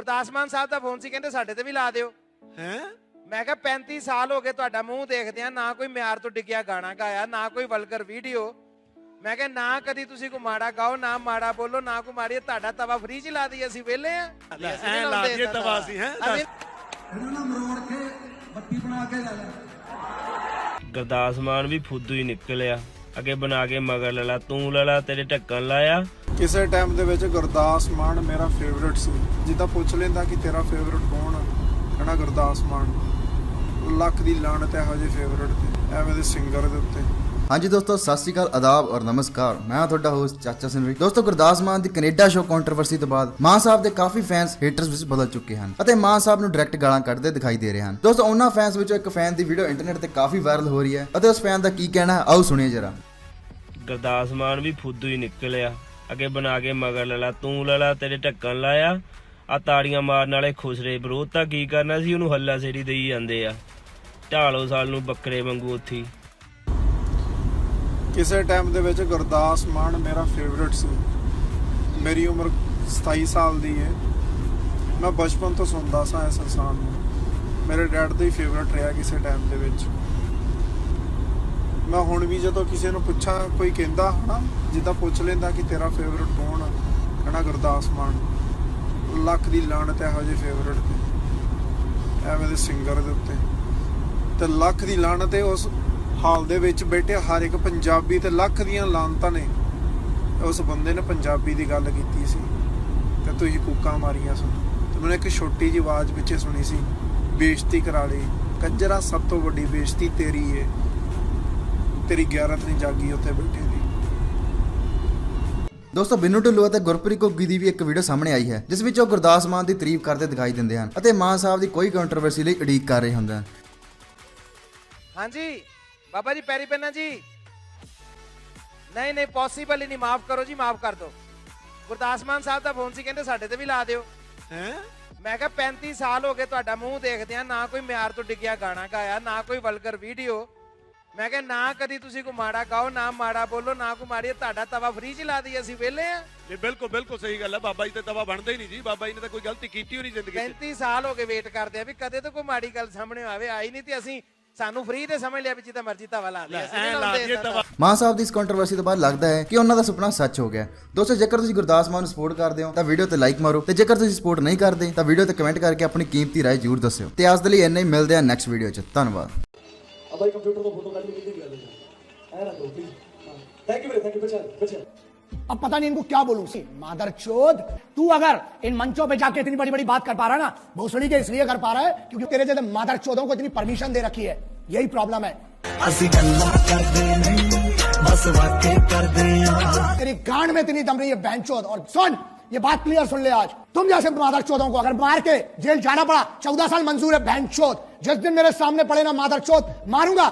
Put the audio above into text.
ਗੁਰਦਾਸ ਮਾਨ ਸਾਹਿਬ ਦਾ phone ਸੀ ਕਹਿੰਦੇ ਸਾਡੇ ਤੇ ਵੀ ਲਾ ਦਿਓ। ਹੈ? ਮੈਂ ਕਿਹਾ 35 ਸਾਲ ਹੋ ਗਏ ਤੁਹਾਡਾ ਮੂੰਹ ਦੇਖਦੇ ਆ ਨਾ ਕੋਈ ਮਿਆਰ ਤੋਂ ਡਿੱਗਿਆ ਗਾਣਾ ਗਾਇਆ ਨਾ ਕੋਈ ਵਲਗਰ ਵੀਡੀਓ ਮੈਂ ਕਿਹਾ ਨਾ ਕਦੀ ਤੁਸੀਂ ਕੋਈ ਮਾੜਾ ਗਾਓ ਨਾ ਮਾੜਾ ਬੋਲੋ ਨਾ ਕੋਈ ਮਾੜੀ ਤੁਹਾਡਾ ਤਵਾ ਫ੍ਰੀ ਚ ਲਾ ਦਈਏ ਅਸੀਂ ਵਿਹਲੇ ਆ। ਐਂ ਲਾ ਦਈਏ ਤਵਾ ਅਸੀਂ, ਹੈਂ? ਇਹਨਾਂ ਨੂੰ ਮਰੋੜ ਕੇ ਬੱਤੀ ਬਣਾ ਕੇ ਲੈ ਲੈ ਗੁਰਦਾਸ ਮਾਨ ਵੀ ਫੁੱਦੂ ਹੀ ਨਿਕਲਿਆ। ਅੱਗੇ ਬਣਾ ਕੇ ਮਗਰ ਲਲਾ ਤੂੰ ਲਲਾ ਤੇਰੇ ਢੱਕਣ ਲਾਇਆ। ਕਿਸੇ ਟਾਈਮ ਦੇ ਵਿੱਚ ਗੁਰਦਾਸ ਮਾਨ ਮੇਰਾ ਫੇਵਰਿਟ ਸੀ। ਜਿੱਦਾਂ ਪੁੱਛ ਲੈਂਦਾ ਕਿ ਤੇਰਾ ਫੇਵਰਿਟ ਕੌਣ ਆ? ਹਨਾ ਗੁਰਦਾਸ ਮਾਨ। ਲੱਖ ਦੀ ਲਾਣਤ ਹੈ ਹਜੇ ਫੇਵਰਿਟ ਤੇ ਐਵੇਂ ਦੇ ਸਿੰਗਰ ਦੇ ਉੱਤੇ। ਹਾਂਜੀ ਦੋਸਤੋ ਸਤਿ ਸ਼੍ਰੀ ਅਕਾਲ ਆਦਾਬ ਔਰ ਨਮਸਕਾਰ। ਮੈਂ ਤੁਹਾਡਾ ਹੋਸਟ ਚਾਚਾ ਸਿਨਰੀ ਦੋਸਤੋ ਗੁਰਦਾਸ ਮਾਨ ਦੀ ਕੈਨੇਡਾ ਸ਼ੋ ਕੰਟਰੋਵਰਸੀ ਤੋਂ ਬਾਅਦ ਮਾਨ ਸਾਹਿਬ ਦੇ ਕਾਫੀ ਫੈਨਸ ਹੇਟਰਸ ਵਿੱਚ ਬਦਲ ਚੁੱਕੇ ਹਨ ਅਤੇ ਮਾਨ ਸਾਹਿਬ ਨੂੰ ਡਾਇਰੈਕਟ ਗਾਲਾਂ ਕੱਢਦੇ ਦਿਖਾਈ ਦੇ ਰਹੇ ਹਨ। ਦੋਸਤੋ ਉਹਨਾਂ ਫੈਨਸ ਵਿੱਚੋਂ ਇੱਕ ਫੈਨ ਦੀ ਵੀਡੀਓ ਇੰਟਰਨੈਟ ਤੇ ਕਾਫੀ ਵਾਇਰਲ ਹੋ ਰਹੀ ਹੈ ਅਤੇ ਉਸ ਫੈਨ ਦਾ ਕੀ ਕਹਿਣਾ ਹੈ ਆਓ ਸੁਣੀਏ ਜਰਾ। ਗੁਰਦਾਸ ਮਾਨ ਵੀ ਫੁੱਦੂ ਹੀ ਨਿਕਲਿਆ। ਅੱਗੇ ਬਣਾ ਕੇ ਮਗਰ ਲਲਾ ਤੂੰ ਲਲਾ ਤੇਰੇ ਢੱਕਣ ਲਾਇਆ। ਆ ਤਾੜੀਆਂ ਮਾਰਨ ਵਾਲੇ ਖੁਸਰੇ ਵਿਰੋਧ ਤਾਂ ਕੀ ਕਰਨਾ ਸੀ, ਉਹਨੂੰ ਹੱਲਾ ਸੇਰੀ ਦੇਈ ਜਾਂਦੇ ਆ। ਢਾਲੋ ਸਾਲ ਨੂੰ ਬੱਕਰੇ ਵਾਂਗੂ ਉੱਥੀ ਕਿਸੇ ਟਾਈਮ ਦੇ ਵਿੱਚ ਗੁਰਦਾਸ ਮਾਨ ਮੇਰਾ ਫੇਵਰਿਟ ਸੀ। ਮੇਰੀ ਉਮਰ 27 ਸਾਲ ਦੀ ਹੈ ਮੈਂ ਬਚਪਨ ਤੋਂ ਸੁਣਦਾ ਸਾਂ ਇਸ ਇਨਸਾਨ ਨੂੰ। ਮੇਰੇ ਡੈਡ ਦਾ ਹੀ ਫੇਵਰਿਟ ਰਿਹਾ ਕਿਸੇ ਟਾਈਮ ਦੇ ਵਿੱਚ। ਮੈਂ ਹੁਣ ਵੀ ਜਦੋਂ ਕਿਸੇ ਨੂੰ ਪੁੱਛਾਂ, ਕੋਈ ਕਹਿੰਦਾ ਹਨਾ, ਜਿੱਦਾਂ ਪੁੱਛ ਲੈਂਦਾ ਕਿ ਤੇਰਾ ਫੇਵਰਿਟ ਕੌਣ ਆ? ਹਨਾ ਗੁਰਦਾਸ ਮਾਨ। ਲੱਖ ਦੀ ਲਾਣਤ ਹੈ ਹਜੇ ਫੇਵਰਿਟ ਤੇ ਐਵੇਂ ਦੇ ਸਿੰਗਰ ਦੇ ਉੱਤੇ। ਤੇ ਲੱਖ ਦੀ ਲਾਣਤ ਹੈ ਉਸ ਹਾਲ ਦੇ ਵਿੱਚ ਬੈਠੇ, ਹਰ ਇੱਕ ਪੰਜਾਬੀ ਤੇ ਲੱਖ ਦੀਆਂ ਲਾਣਤਾਂ ਨੇ। ਉਸ ਬੰਦੇ ਨੇ ਪੰਜਾਬੀ ਦੀ ਗੱਲ ਕੀਤੀ ਸੀ। ਤੇ ਤੁਸੀਂ ਕੂਕਾਂ ਮਾਰੀਆਂ ਸਨ। ਤੇ ਮੈਨੂੰ ਇੱਕ ਛੋਟੀ ਜਿਹੀ ਆਵਾਜ਼ ਪਿੱਛੇ ਸੁਣੀ ਸੀ। ਬੇਇੱਜ਼ਤੀ ਕਰਾ ਲਈ। ਕੰਜਰਾ, ਸਭ ਤੋਂ ਵੱਡੀ ਬੇਇੱਜ਼ਤੀ ਤੇਰੀ ਏ। ਤੇਰੀ ਗਿਆਰਤ ਨਹੀਂ ਜਾਗੀ ਉੱਥੇ ਬੈਠੇ ਦੀ। ਦੋਸਤੋ ਬਿੰਨੂ ਢਿੱਲੋਂ ਅਤੇ ਗੁਰਪ੍ਰੀਤ ਘੁੱਗੀ ਦੀ ਵੀ ਇੱਕ ਵੀਡੀਓ ਸਾਹਮਣੇ ਆਈ ਹੈ ਜਿਸ ਵਿੱਚ ਉਹ ਗੁਰਦਾਸ ਮਾਨ ਦੀ ਤਾਰੀਫ ਕਰਦੇ ਦਿਖਾਈ ਦਿੰਦੇ ਹਨ ਅਤੇ ਮਾਨ ਸਾਹਿਬ ਦੀ ਕੋਈ ਕੰਟਰੋਵਰਸੀ ਲਈ ਉਡੀਕ ਕਰ ਰਹੇ ਹੁੰਦੇ ਹਨ। ਹਾਂਜੀ ਬਾਬਾ ਜੀ ਪੈਰੀ ਪੈਣਾ ਜੀ। ਨਹੀਂ ਨਹੀਂ ਪੋਸੀਬਲ ਹੀ ਨਹੀਂ ਮਾਫ ਕਰੋ ਜੀ ਮਾਫ ਕਰ ਦਿਓ ਗੁਰਦਾਸ ਮਾਨ ਸਾਹਿਬ ਦਾ ਫੋਨ ਸੀ ਕਹਿੰਦੇ ਸਾਡੇ ਤੇ ਵੀ ਲਾ ਦਿਓ। ਹੈ? ਮੈਂ ਕਿਹਾ 35 ਸਾਲ ਹੋ ਗਏ ਤੁਹਾਡਾ ਮੂੰਹ ਦੇਖਦੇ ਆ ਨਾ ਕੋਈ ਮਿਆਰ ਤੋਂ ਡਿੱਗਿਆ ਗਾਣਾ ਗਾਇਆ ਨਾ ਕੋਈ ਵਲਗਰ ਵੀਡੀਓ ਮੈਂ ਕਿਹਾ ਨਾ ਕਦੀ ਤੁਸੀਂ ਕੋਈ ਮਾੜਾ ਗਾਓ ਨਾ ਮਾੜਾ ਬੋਲੋ ਨਾ ਕੋਈ ਮਾੜੀ ਤੁਹਾਡਾ ਤਵਾ ਫ੍ਰੀ ਚ ਲਾ ਦਈਏ ਅਸੀਂ ਵਿਹਲੇ ਆ। ਇਹ ਬਿਲਕੁਲ ਬਿਲਕੁਲ ਸਹੀ ਗੱਲ ਹੈ ਬਾਬਾ ਜੀ ਤੇ ਤਵਾ ਬਣਦਾ ਹੀ ਨਹੀਂ ਜੀ। ਬਾਬਾ ਜੀ ਨੇ ਤਾਂ ਕੋਈ ਗਲਤੀ ਕੀਤੀ ਹੋਈ ਨਹੀਂ ਜ਼ਿੰਦਗੀ 'ਚ। 35 ਸਾਲ ਹੋ ਗਏ ਵੇਟ ਕਰਦੇ ਆ ਵੀ ਕਦੇ ਤਾਂ ਕੋਈ ਮਾੜੀ ਗੱਲ ਸਾਹਮਣੇ ਆਵੇ ਆਈ ਨਹੀਂ ਤੇ ਅਸੀਂ ਸਾਨੂੰ ਫ੍ਰੀ ਤੇ ਸਮਝ ਲਿਆ ਵੀ ਜਿੱਦਾਂ ਮਰਜ਼ੀ ਤਵਾ ਲਾ ਲਿਆ ਅਸੀਂ ਐ ਨਹੀਂ ਲਾ ਲਾਉਂਦੇ ਦਈਏ ਤਵਾ। ਮਾਨ ਸਾਹਿਬ ਦੀ ਇਸ ਕੰਟਰੋਵਰਸੀ ਤੋਂ ਬਾਅਦ ਲੱਗਦਾ ਹੈ ਕਿ ਉਹਨਾਂ ਦਾ ਸੁਪਨਾ ਸੱਚ ਹੋ ਗਿਆ। ਦੋਸਤੋ ਜੇਕਰ ਤੁਸੀਂ ਗੁਰਦਾਸ ਮਾਨ ਨੂੰ ਸਪੋਰਟ ਕਰਦੇ ਹੋ ਤਾਂ ਵੀਡੀਓ ਤੇ ਲਾਈਕ ਮਾਰੋ। ਤੇ ਜੇਕਰ ਤੁਸੀਂ ਸਪੋਰਟ ਨਹੀਂ ਕਰਦੇ ਤਾਂ ਵੀਡੀਓ ਤੇ ਕਮੈਂਟ ਕਰਕੇ ਆਪਣੀ ਕੀਮਤੀ ਰਾਏ ਜ਼ਰੂਰ ਦੱਸਿਓ। ਤੇ ਅੱਜ ਦੇ ਲਈ ਇੰਨਾ ਹੀ ਮਿਲਦੇ ਆ ਨੈਕਸਟ ਵੀਡੀਓ 'ਚ। ਧੰਨਵਾਦ। भाई कंप्यूटर को फ़ोटो काट के ले लिया है। ना तो please thank you thank you बचा बचा अब पता नहीं इनको क्या बोलूँ। सी मादर चोद तू अगर इन मंचों पे जाके इतनी बड़ी बड़ी बात कर पा रहा है ना भोसड़ी के इसलिए कर पा रहा है क्योंकि तेरे जैसे मादर चोदों को इतनी परमिशन दे रखी है। यही प्रॉब्लम है। तेरी गांड में इतनी दम रही है बहन चोद और सुन ये बात क्लियर सुन ले आज तुम जैसे मादर चोदों को अगर मार के जेल जाना पड़ा चौदह साल मंजूर है बहन चोद जिस दिन मेरे सामने पड़े ना मादर चोद मारूंगा